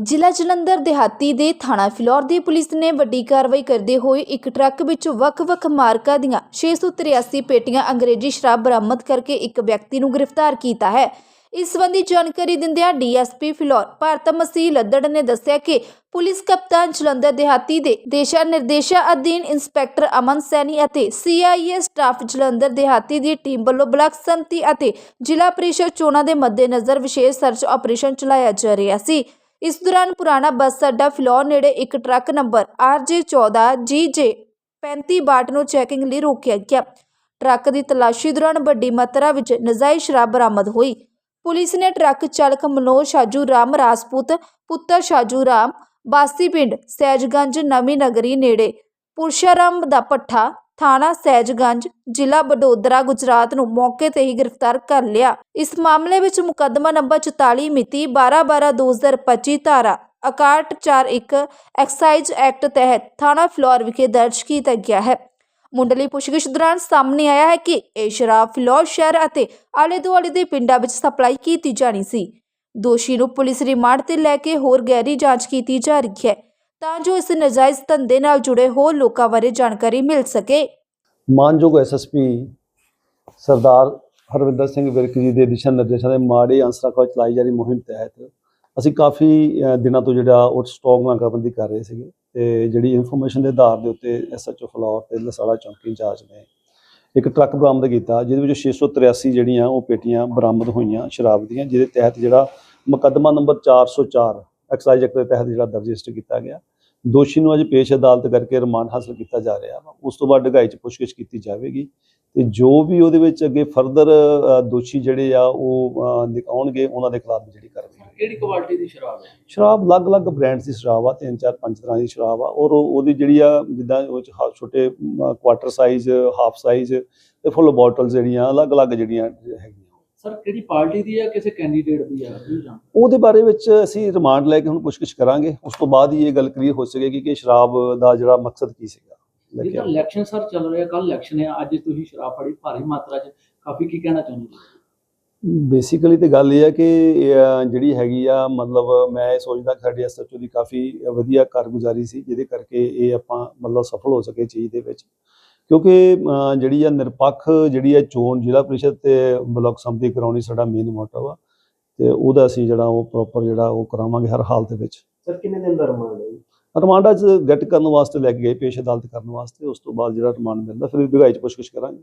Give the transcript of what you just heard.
ਜ਼ਿਲ੍ਹਾ ਜਲੰਧਰ ਦਿਹਾਤੀ ਦੇ ਥਾਣਾ ਫਿਲੌਰ ਦੀ ਪੁਲਿਸ ਨੇ ਵੱਡੀ ਕਾਰਵਾਈ ਕਰਦੇ ਹੋਏ ਇੱਕ ਟਰੱਕ ਵਿੱਚ ਵੱਖ-ਵੱਖ ਮਾਰਕਾ ਦੀਆਂ 683 ਪੇਟੀਆਂ ਅੰਗਰੇਜ਼ੀ ਸ਼ਰਾਬ ਬਰਾਮਦ ਕਰਕੇ ਇੱਕ ਵਿਅਕਤੀ ਨੂੰ ਗ੍ਰਿਫਤਾਰ ਕੀਤਾ ਹੈ। ਇਸ ਸੰਬੰਧੀ ਜਾਣਕਾਰੀ ਦਿੰਦਿਆਂ D S P Phillaur Bharat Masih Laddar ਨੇ ਦੱਸਿਆ ਕਿ ਪੁਲਿਸ ਕਪਤਾਨ ਜਲੰਧਰ ਦਿਹਾਤੀ ਦੇ ਦੇਸ਼ਾ ਨਿਰਦੇਸ਼ਾ ਅਧੀਨ ਇੰਸਪੈਕਟਰ ਅਮਨ ਸੈਣੀ ਅਤੇ ਸੀਆਈਏ ਸਟਾਫ ਜਲੰਧਰ ਦਿਹਾਤੀ ਦੀ ਟੀਮ ਵੱਲੋਂ ਬਲਾਕ ਸੰਮਤੀ ਅਤੇ ਜ਼ਿਲ੍ਹਾ ਪ੍ਰੀਸ਼ਦ ਚੋਣਾਂ ਦੇ ਮੱਦੇਨਜ਼ਰ ਵਿਸ਼ੇਸ਼ ਸਰਚ ਆਪਰੇਸ਼ਨ ਚਲਾਇਆ ਜਾ ਰਿਹਾ ਸੀ। ਇਸ ਦੌਰਾਨ ਪੁਰਾਣਾ ਬੱਸ ਅੱਡਾ ਫਿਲੌਰ ਨੇੜੇ ਇੱਕ ਟਰੱਕ ਨੰਬਰ RJ14 GJ 3562 ਨੂੰ ਚੈਕਿੰਗ ਲਈ ਰੋਕਿਆ ਗਿਆ। ਟਰੱਕ ਦੀ ਤਲਾਸ਼ੀ ਦੌਰਾਨ ਵੱਡੀ ਮਾਤਰਾ ਵਿੱਚ ਨਜਾਇਜ਼ ਸ਼ਰਾਬ ਬਰਾਮਦ ਹੋਈ। ਪੁਲਿਸ ਨੇ ਟਰੱਕ ਚਾਲਕ ਮਨੋਜ ਸ਼ਾਜੂ ਰਾਮ, ਰਾਜਪੂਤ ਪੁੱਤਰ ਸ਼ਾਜੂ ਰਾਮ, ਬਾਸੀ ਪਿੰਡ ਸੈਜਗੰਜ ਨਵੀਂ ਨਗਰੀ ਨੇੜੇ ਪੁਰਸ਼ਾਰਾਮ ਦਾ ਪੱਠਾ ਥਾਣਾ ਸੈਜਗੰਜ ਜ਼ਿਲ੍ਹਾ ਬਡੋਦਰਾ, ਗੁਜਰਾਤ ਨੂੰ ਮੌਕੇ ਤੇ ਹੀ ਗ੍ਰਿਫਤਾਰ ਕਰ ਲਿਆ। ਇਸ ਮਾਮਲੇ ਵਿੱਚ ਮੁਕੱਦਮਾ ਨੰਬਰ 44 ਮਿਤੀ 12/12/2025 ਧਾਰਾ 6141 ਐਕਸਾਈਜ਼ ਐਕਟ ਤਹਿਤ ਥਾਣਾ ਫਲੋਰ ਵਿਖੇ ਦਰਜ ਕੀਤਾ ਗਿਆ ਹੈ। ਮੁੰਡਲੀ ਪੁੱਛਗਿੱਛ ਦੌਰਾਨ ਸਾਹਮਣੇ ਆਇਆ ਹੈ ਕਿ ਇਹ ਸ਼ਰਾਬ ਫਿਲੌਰ ਸ਼ਹਿਰ ਅਤੇ ਆਲੇ ਦੁਆਲੇ ਦੇ ਪਿੰਡਾਂ ਵਿੱਚ ਸਪਲਾਈ ਕੀਤੀ ਜਾਣੀ ਸੀ। ਦੋਸ਼ੀ ਨੂੰ ਪੁਲਿਸ ਰਿਮਾਂਡ ਤੇ ਲੈ ਕੇ ਹੋਰ ਗਹਿਰੀ ਜਾਂਚ ਕੀਤੀ ਜਾ ਰਹੀ ਹੈ। ਤਾਂ ਜੋ ਇਸ ਨਜਾਇਜ਼ ਧੰਦੇ ਨਾਲ ਜੁੜੇ ਹੋਰ ਲੋਕਾਂ ਬਾਰੇ ਜਾਣਕਾਰੀ ਮਿਲ ਸਕੇ। ਮਾਨਯੋਗ ਐਸਐਸਪੀ ਸਰਦਾਰ ਹਰਵਿੰਦਰ ਸਿੰਘ ਵਿਰਕ ਜੀ ਦੇ ਦਿਸ਼ਾ ਨਿਰਦੇਸ਼ਾਂ ਦੇ ਮਾੜੇ ਅੰਸਰਾਂ ਕੋਲ ਚਲਾਈ ਜਾ ਰਹੀ ਮੁਹਿੰਮ ਤਹਿਤ ਅਸੀਂ ਕਾਫੀ ਦਿਨਾਂ ਤੋਂ ਜਿਹੜਾ ਉਹ ਸਟਾਕ ਨਾਕਾਬੰਦੀ ਕਰ ਰਹੇ ਸੀਗੇ ਤੇ ਜਿਹੜੀ ਇਨਫੋਰਮੇਸ਼ਨ ਦੇ ਆਧਾਰ ਦੇ ਉੱਤੇ ਐਸਐਚਓ ਫਲੋਰ ਤੇ ਲਸਾੜਾ ਚੌਂਕੀ ਇੰਚਾਰਜ ਨੇ ਇੱਕ ਟਰੱਕ ਬਰਾਮਦ ਕੀਤਾ, ਜਿਹਦੇ ਵਿੱਚ 683 ਜਿਹੜੀਆਂ ਉਹ ਪੇਟੀਆਂ ਬਰਾਮਦ ਹੋਈਆਂ ਸ਼ਰਾਬ ਦੀਆਂ, ਜਿਹਦੇ ਤਹਿਤ ਜਿਹੜਾ ਮੁਕੱਦਮਾ ਨੰਬਰ 404 ਐਕਸਾਈਜ਼ ਐਕਟ ਦੇ ਤਹਿਤ ਜਿਹੜਾ ਦਰਜ ਰਜਿਸਟਰ ਕੀਤਾ ਗਿਆ। ਦੋਸ਼ੀ ਨੂੰ ਅੱਜ ਪੇਸ਼ ਅਦਾਲਤ ਕਰਕੇ ਰਿਮਾਂਡ ਹਾਸਲ ਕੀਤਾ ਜਾ ਰਿਹਾ ਵਾ। ਉਸ ਤੋਂ ਬਾਅਦ ਡਗਾਈ ਚ ਪੁੱਛਗਿੱਛ ਕੀਤੀ ਜਾਵੇਗੀ। ਤੇ ਜੋ ਵੀ ਉਹਦੇ ਵਿੱਚ ਅੱਗੇ ਫਰਦਰ ਦੋਸ਼ੀ ਜਿਹੜੇ ਆ ਉਹ ਆਉਣਗੇ ਉਹਨਾਂ ਦੇ ਖਿਲਾਫ ਜਿਹੜੀ ਕਾਰਵਾਈ ਕਿਹੜੀ ਕੁਆਲਿਟੀ ਦੀ ਸ਼ਰਾਬ ਹੈ? ਸ਼ਰਾਬ ਅਲੱਗ-ਅਲੱਗ ਬ੍ਰਾਂਡਸ ਦੀ ਸ਼ਰਾਬ ਆ ਤਿੰਨ ਚਾਰ ਪੰਜ ਤਰ੍ਹਾਂ ਦੀ ਸ਼ਰਾਬ ਆ। ਔਰ ਉਹ- ਉਹਦੀ ਜਿਹੜੀ ਆ ਜਿੱਦਾਂ ਉਹ 'ਚ ਛੋਟੇ ਕੁਆਟਰ ਸਾਈਜ਼ ਹਾਫ ਸਾਈਜ਼ ਤੇ ਫੁੱਲ ਬੋਟਲਸ ਜਿਹੜੀਆਂ ਅਲੱਗ-ਅਲੱਗ ਜਿਹੜੀਆਂ ਹੈਗੀਆਂ। ਸਰ ਕਿਹੜੀ ਪਾਰਟੀ ਦੀ ਹੈ ਕਿਸੇ ਕੈਂਡੀਡੇਟ ਦੀ ਹੈ? ਜਾਣ ਉਹਦੇ ਬਾਰੇ ਵਿੱਚ ਅਸੀਂ ਰਿਮਾਂਡ ਲੈ ਕੇ ਹੁਣ ਪੁੱਛਗਿੱਛ ਕਰਾਂਗੇ। ਉਸ ਤੋਂ ਬਾਅਦ ਹੀ ਇਹ ਗੱਲ ਕਲੀਅਰ ਹੋ ਸਕੇਗੀ ਕਿ ਸ਼ਰਾਬ ਦਾ ਜਿਹੜਾ ਮਕਸਦ ਕੀ ਸੀਗਾ। ਲੈ ਕੇ ਜਿਹੜਾ ਆਉਣਾ। ਇਲੈਕਸ਼ਨ ਸਰ ਚੱਲ ਰਿਹਾ ਕੱਲ ਇਲੈਕਸ਼ਨ ਹੈ। ਅੱਜ ਤੁਸੀਂ ਸ਼ਰਾਬ ਫੜੀ ਭਾਰੀ ਮਾਤਰਾ 'ਚ ਕਾਫੀ ਕੀ ਕਹਿਣਾ ਚਾਹੁੰਦੇ ਜੀ ਬੇਸਿਕਲੀ ਤੇ ਗੱਲ ਇਹ ਹੈ ਕਿ ਜਿਹੜੀ ਹੈਗੀ ਆ ਮਤਲਬ ਮੈਂ ਇਹ ਸੋਚਦਾ ਕਿ ਸਾਡੀ ਐਸਐਚਓ ਦੀ ਕਾਫੀ ਵਧੀਆ ਕਾਰਗੁਜ਼ਾਰੀ ਸੀ ਜਿਹਦੇ ਕਰਕੇ ਇਹ ਆਪਾਂ ਮਤਲਬ ਸਫਲ ਹੋ ਸਕੇ ਚੀਜ਼ ਦੇ ਵਿੱਚ। ਕਿਉਂਕਿ ਜਿਹੜੀ ਆ ਨਿਰਪੱਖ ਜਿਹੜੀ ਆ ਚੋਣ ਜ਼ਿਲ੍ਹਾ ਪ੍ਰੀਸ਼ਦ ਤੇ ਬਲਾਕ ਸੰਮਤੀ ਕਰਾਉਣੀ ਸਾਡਾ ਮੇਨ ਮੋਟਿਵ ਆ ਤੇ ਉਹਦਾ ਅਸੀਂ ਜਿਹੜਾ ਉਹ ਪ੍ਰੋਪਰ ਜਿਹੜਾ ਉਹ ਕਰਾਵਾਂਗੇ ਹਰ ਹਾਲ ਦੇ ਵਿੱਚ ਸਰ ਕਿੰਨੇ ਦਿਨ ਦਾ ਰਿਮਾਂਡ ਹੈ? ਰਿਮਾਂਡ ਅੱਜ ਗੈਟ ਕਰਨ ਵਾਸਤੇ ਲੈ ਕੇ ਗਏ ਪੇਸ਼ ਅਦਾਲਤ ਕਰਨ ਵਾਸਤੇ ਉਸ ਤੋਂ ਬਾਅਦ ਜਿਹੜਾ ਰਿਮਾਂਡ ਮਿਲਦਾ ਫਿਰ ਵਿਗਾਈ ਚ ਪੁੱਛਗਿੱਛ ਕਰਾਂਗੇ